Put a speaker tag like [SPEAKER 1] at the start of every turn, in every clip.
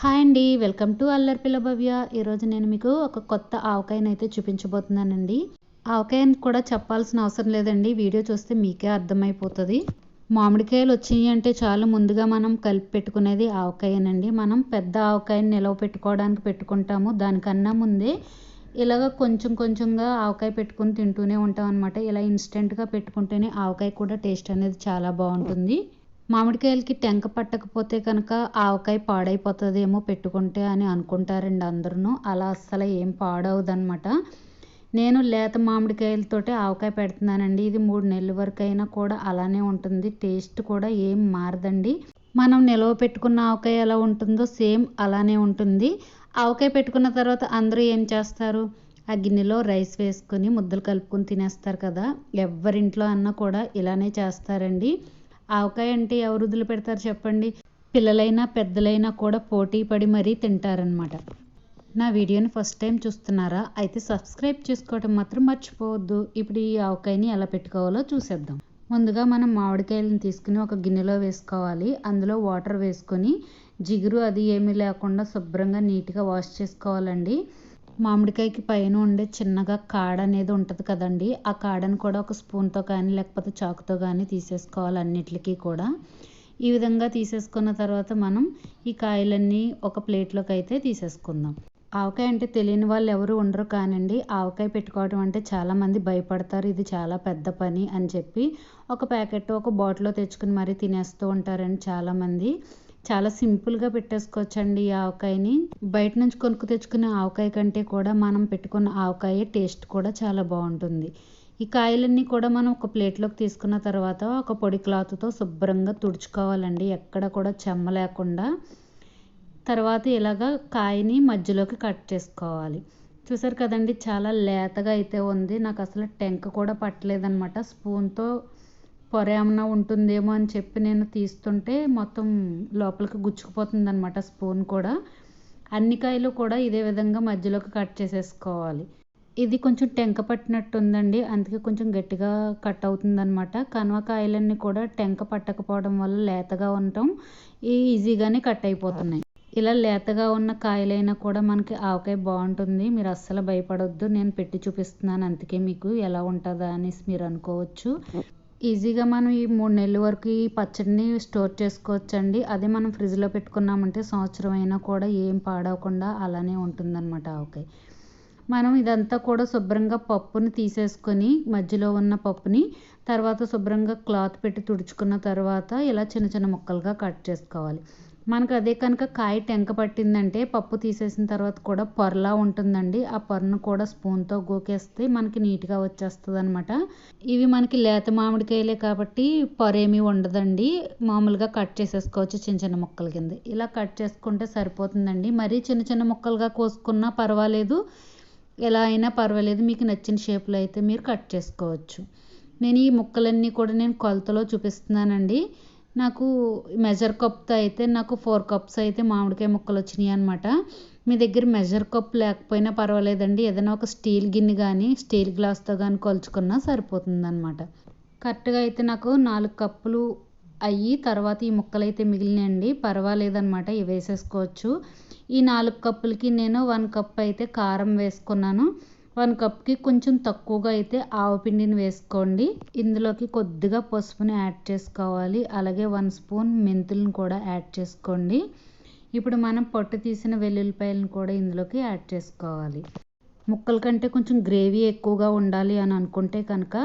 [SPEAKER 1] Hi అండి welcome to Allari పిల్ల భవ్య. ఈరోజు నేను మీకు ఒక కొత్త ఆవకాయను అయితే చూపించబోతున్నానండి. ఆవకాయని కూడా చెప్పాల్సిన అవసరం లేదండి వీడియో చూస్తే మీకే అర్థమైపోతుంది. మామిడికాయలు వచ్చినాయి అంటే చాలా ముందుగా మనం కలిపి పెట్టుకునేది ఆవకాయనండి. మనం పెద్ద ఆవకాయని నిలవ పెట్టుకోవడానికి పెట్టుకుంటాము. దానికన్నా ముందే ఇలాగ కొంచెం కొంచెంగా ఆవకాయ పెట్టుకుని తింటూనే ఉంటాం అనమాట ఇలా ఇన్స్టెంట్గా పెట్టుకుంటేనే ఆవకాయ కూడా టేస్ట్ అనేది చాలా బాగుంటుంది. మామిడికాయలకి టెంక పట్టకపోతే కనుక ఆవకాయ పాడైపోతుందేమో పెట్టుకుంటే అని అనుకుంటారండి అందరూ అలా అస్సలు ఏం పాడవదనమాట నేను లేత మామిడికాయలతోటి ఆవకాయ పెడుతున్నానండి. ఇది మూడు నెలల వరకు అయినా కూడా అలానే ఉంటుంది. టేస్ట్ కూడా ఏం మారదండి. మనం నిలవ పెట్టుకున్న ఆవకాయ ఎలా ఉంటుందో సేమ్ అలానే ఉంటుంది. ఆవకాయ పెట్టుకున్న తర్వాత అందరూ ఏం చేస్తారు? ఆ గిన్నెలో రైస్ వేసుకొని ముద్దలు కలుపుకొని తినేస్తారు కదా. ఎవరింట్లో అన్నా కూడా ఇలానే చేస్తారండి. ఆవకాయ అంటే ఎవరు వదిలి పెడతారు చెప్పండి? పిల్లలైనా పెద్దలైనా కూడా పోటీ పడి మరీ తింటారనమాట నా వీడియోని ఫస్ట్ టైం చూస్తున్నారా? అయితే సబ్స్క్రైబ్ చేసుకోవడం మాత్రం మర్చిపోవద్దు. ఇప్పుడు ఈ ఆవకాయని ఎలా పెట్టుకోవాలో చూసేద్దాం. ముందుగా మనం మామిడికాయలను తీసుకుని ఒక గిన్నెలో వేసుకోవాలి. అందులో వాటర్ వేసుకొని జిగురు అది ఏమీ లేకుండా శుభ్రంగా నీట్గా వాష్ చేసుకోవాలండి. మామిడికాయకి పైన ఉండే చిన్నగా కాడ అనేది ఉంటుంది కదండి. ఆ కాడను కూడా ఒక స్పూన్తో కానీ లేకపోతే చాకుతో కానీ తీసేసుకోవాలి అన్నిటికీ కూడా. ఈ విధంగా తీసేసుకున్న తర్వాత మనం ఈ కాయలన్నీ ఒక ప్లేట్లోకి అయితే తీసేసుకుందాం. ఆవకాయ అంటే తెలియని వాళ్ళు ఎవరు ఉండరు కానండి. ఆవకాయ పెట్టుకోవడం అంటే చాలామంది భయపడతారు. ఇది చాలా పెద్ద పని అని చెప్పి ఒక ప్యాకెట్ ఒక బాటిల్లో తెచ్చుకుని మరీ తినేస్తూ ఉంటారండి చాలామంది చాలా సింపుల్గా పెట్టేసుకోవచ్చండి ఈ ఆవకాయని. బయట నుంచి కొనుక్కు తెచ్చుకునే ఆవకాయ కంటే కూడా మనం పెట్టుకున్న ఆవకాయ టేస్ట్ కూడా చాలా బాగుంటుంది. ఈ కాయలన్నీ కూడా మనం ఒక ప్లేట్లోకి తీసుకున్న తర్వాత ఒక పొడి క్లాత్తో శుభ్రంగా తుడుచుకోవాలండి. ఎక్కడ కూడా చెమ్మ లేకుండా. తర్వాత ఇలాగ కాయని మధ్యలోకి కట్ చేసుకోవాలి. చూసారు కదండి చాలా లేతగా అయితే ఉంది. నాకు అసలు టెంక కూడా పట్టలేదనమాట స్పూన్తో పొర ఏమన్నా ఉంటుందేమో అని చెప్పి నేను తీస్తుంటే మొత్తం లోపలికి గుచ్చుకుపోతుంది అనమాట స్పూన్ కూడా. అన్ని కాయలు కూడా ఇదే విధంగా మధ్యలోకి కట్ చేసేసుకోవాలి. ఇది కొంచెం టెంక పట్టినట్టు ఉందండి అందుకే కొంచెం గట్టిగా కట్ అవుతుందన్నమాట. కనవ కాయలన్నీ కూడా టెంక పట్టకపోవడం వల్ల లేతగా ఉండటం ఈజీగానే కట్ అయిపోతున్నాయి. ఇలా లేతగా ఉన్న కాయలైనా కూడా మనకి ఆవకాయ బాగుంటుంది. మీరు అస్సలు భయపడొద్దు. నేను పెట్టి చూపిస్తున్నాను. అందుకే మీకు ఎలా ఉంటుందా అనేసి మీరు అనుకోవచ్చు. ఈజీగా మనం ఈ మూడు నెలల వరకు ఈ పచ్చడిని స్టోర్ చేసుకోవచ్చండి. అదే మనం ఫ్రిడ్జ్లో పెట్టుకున్నామంటే సంవత్సరం అయినా కూడా ఏం పాడవకుండా అలానే ఉంటుందన్నమాట. ఆవకాయ మనం ఇదంతా కూడా శుభ్రంగా పప్పుని తీసేసుకొని మధ్యలో ఉన్న పప్పుని తర్వాత శుభ్రంగా క్లాత్ పెట్టి తుడుచుకున్న తర్వాత ఇలా చిన్న చిన్న ముక్కలుగా కట్ చేసుకోవాలి. మనకు అదే కనుక కాయ టెంక పట్టిందంటే పప్పు తీసేసిన తర్వాత కూడా పొరలా ఉంటుందండి. ఆ పొరను కూడా స్పూన్తో గోకేస్తే మనకి నీట్గా వచ్చేస్తుంది అనమాట ఇవి మనకి లేత మామిడికాయలే కాబట్టి పొరేమీ ఉండదండి. మామూలుగా కట్ చేసేసుకోవచ్చు చిన్న చిన్న ముక్కల కింద. ఇలా కట్ చేసుకుంటే సరిపోతుందండి. మరీ చిన్న చిన్న ముక్కలుగా కోసుకున్నా పర్వాలేదు. ఎలా అయినా పర్వాలేదు. మీకు నచ్చిన షేప్లో అయితే మీరు కట్ చేసుకోవచ్చు. నేను ఈ ముక్కలన్నీ కూడా నేను కొలతలో చూపిస్తున్నానండి. నాకు మెజర్ కప్తో అయితే నాకు ఫోర్ కప్స్ అయితే మామిడికాయ ముక్కలు వచ్చినాయి అనమాట మీ దగ్గర మెజర్ కప్ లేకపోయినా పర్వాలేదండి. ఏదైనా ఒక స్టీల్ గిన్నె కానీ స్టీల్ గ్లాస్తో కానీ కొలుచుకున్నా సరిపోతుంది అనమాట కరెక్ట్గా అయితే నాకు నాలుగు కప్పులు అయ్యి తర్వాత ఈ ముక్కలు అయితే మిగిలినాయండి. పర్వాలేదనమాట ఇవి వేసేసుకోవచ్చు ఈ నాలుగు కప్పులకి నేను వన్ కప్ అయితే కారం వేసుకున్నాను. వన్ కప్కి కొంచెం తక్కువగా అయితే ఆవు పిండిని వేసుకోండి. ఇందులోకి కొద్దిగా పసుపుని యాడ్ చేసుకోవాలి. అలాగే వన్ స్పూన్ మెంతులను కూడా యాడ్ చేసుకోండి. ఇప్పుడు మనం పొట్టు తీసిన వెల్లుల్లిపాయలను కూడా ఇందులోకి యాడ్ చేసుకోవాలి. ముక్కల కంటే కొంచెం గ్రేవీ ఎక్కువగా ఉండాలి అని అనుకుంటే కనుక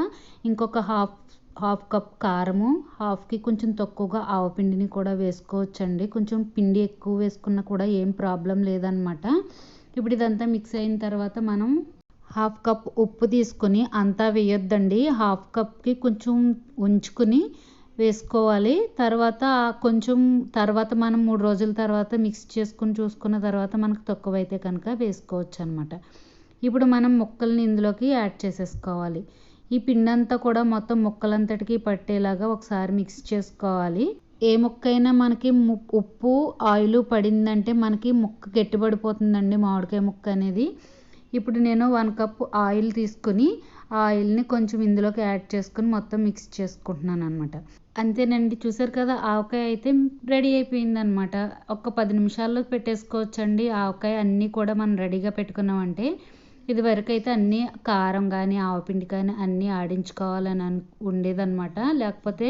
[SPEAKER 1] ఇంకొక హాఫ్ హాఫ్ కప్ కారము హాఫ్కి కొంచెం తక్కువగా ఆవపిండిని కూడా వేసుకోవచ్చండి. కొంచెం పిండి ఎక్కువ వేసుకున్నా కూడా ఏం ప్రాబ్లం లేదనమాట. ఇప్పుడు ఇదంతా మిక్స్ అయిన తర్వాత మనం హాఫ్ కప్ ఉప్పు తీసుకుని అంతా వేయొద్దండి. హాఫ్ కప్కి కొంచెం ఉంచుకుని వేసుకోవాలి. తర్వాత కొంచెం తర్వాత మనం మూడు రోజుల తర్వాత మిక్స్ చేసుకుని చూసుకున్న తర్వాత మనకు తక్కువైతే కనుక వేసుకోవచ్చు అనమాట ఇప్పుడు మనం ముక్కల్ని ఇందులోకి యాడ్ చేసేసుకోవాలి. ఈ పిండి అంతా కూడా మొత్తం ముక్కలంతటికి పట్టేలాగా ఒకసారి మిక్స్ చేసుకోవాలి. ఏ ముక్క అయినా మనకి ఉప్పు ఆయిల్ పడిందంటే మనకి ముక్క గట్టిపడిపోతుందండి మామిడికాయ ముక్క అనేది. ఇప్పుడు నేను వన్ కప్ ఆయిల్ తీసుకుని ఆయిల్ని కొంచెం ఇందులోకి యాడ్ చేసుకుని మొత్తం మిక్స్ చేసుకుంటున్నాను అనమాట అంతేనండి. చూసారు కదా ఆవకాయ అయితే రెడీ అయిపోయిందనమాట ఒక పది నిమిషాల్లో పెట్టేసుకోవచ్చండి. ఆవకాయ అన్నీ కూడా మనం రెడీగా పెట్టుకున్నామంటే ఇది వరకు అయితే అన్నీ కారం కానీ ఆవపిండి కానీ అన్నీ ఆడించుకోవాలని అను ఉండేదన్నమాట. లేకపోతే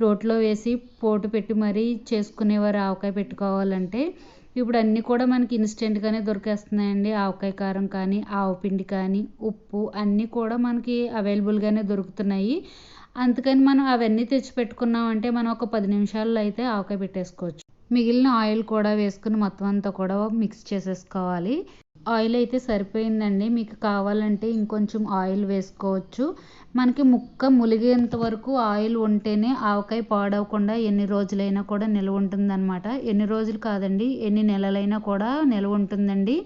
[SPEAKER 1] రోట్లో వేసి పోటు పెట్టి మరీ చేసుకునేవారు ఆవకాయ పెట్టుకోవాలంటే ఇప్పుడు అన్నీ కూడా మనకి ఇన్స్టెంట్గానే దొరికేస్తున్నాయండి. ఆవకాయ కారం కానీ ఆవపిండి కానీ ఉప్పు అన్నీ కూడా మనకి అవైలబుల్గానే దొరుకుతున్నాయి. అందుకని మనం అవన్నీ తెచ్చి పెట్టుకున్నామంటే మనం ఒక పది నిమిషాల్లో అయితే ఆవకాయ పెట్టేసుకోవచ్చు. మిగిలిన ఆయిల్ కూడా వేసుకుని మొత్తం అంతా కూడా మిక్స్ చేసేసుకోవాలి. ఆయిల్ అయితే సరిపోయిందండి. మీకు కావాలంటే ఇంకొంచెం ఆయిల్ వేసుకోవచ్చు. మనకి ముక్క ములిగేంత వరకు ఆయిల్ ఉంటేనే ఆవకాయ పాడవకుండా ఎన్ని రోజులైనా కూడా నిల్వ ఉంటుందన్నమాట. ఎన్ని రోజులు కాదండి ఎన్ని నెలలైనా కూడా నిల్వ ఉంటుందండి.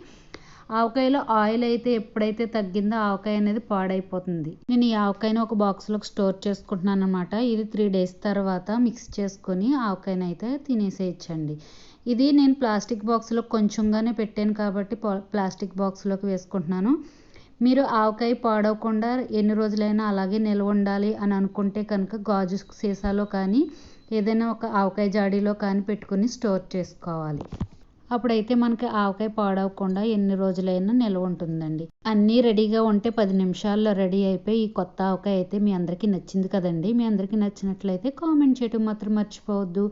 [SPEAKER 1] ఆవకాయలో ఆయిల్ అయితే ఎప్పుడైతే తగ్గిందో ఆవకాయ అనేది పాడైపోతుంది. నేను ఈ ఆవకాయని ఒక బాక్స్లోకి స్టోర్ చేసుకుంటున్నాను అనమాట ఇది త్రీ డేస్ తర్వాత మిక్స్ చేసుకొని ఆవకాయని అయితే తినేసేయచ్చండి. ఇది నేను ప్లాస్టిక్ బాక్స్లో కొంచెంగానే పెట్టాను కాబట్టి ప్లాస్టిక్ బాక్స్లోకి వేసుకుంటున్నాను. మీరు ఆవకాయ పాడవకుండా ఎన్ని రోజులైనా అలాగే నిల్వ ఉండాలి అని అనుకుంటే కనుక గాజు సీసాలో కానీ ఏదైనా ఒక ఆవకాయ జాడీలో కానీ పెట్టుకుని స్టోర్ చేసుకోవాలి. అప్పుడైతే మనకి ఆవకాయ పాడవకుండా ఎన్ని రోజులైనా నిల్వ ఉంటుందండి. అన్నీ రెడీగా ఉంటే పది నిమిషాల్లో రెడీ అయిపోయి ఈ కొత్త ఆవకాయ అయితే మీ అందరికీ నచ్చింది కదండి. మీ అందరికీ నచ్చినట్లయితే కామెంట్ చేయడం మాత్రం మర్చిపోవద్దు.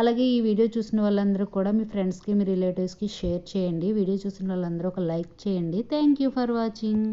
[SPEAKER 1] అలాగే ఈ వీడియో చూసిన వాళ్ళందరూ కూడా మీ ఫ్రెండ్స్కి మీ రిలేటివ్స్కి షేర్ చేయండి. వీడియో చూసిన వాళ్ళందరూ ఒక లైక్ చేయండి. Thank you for watching.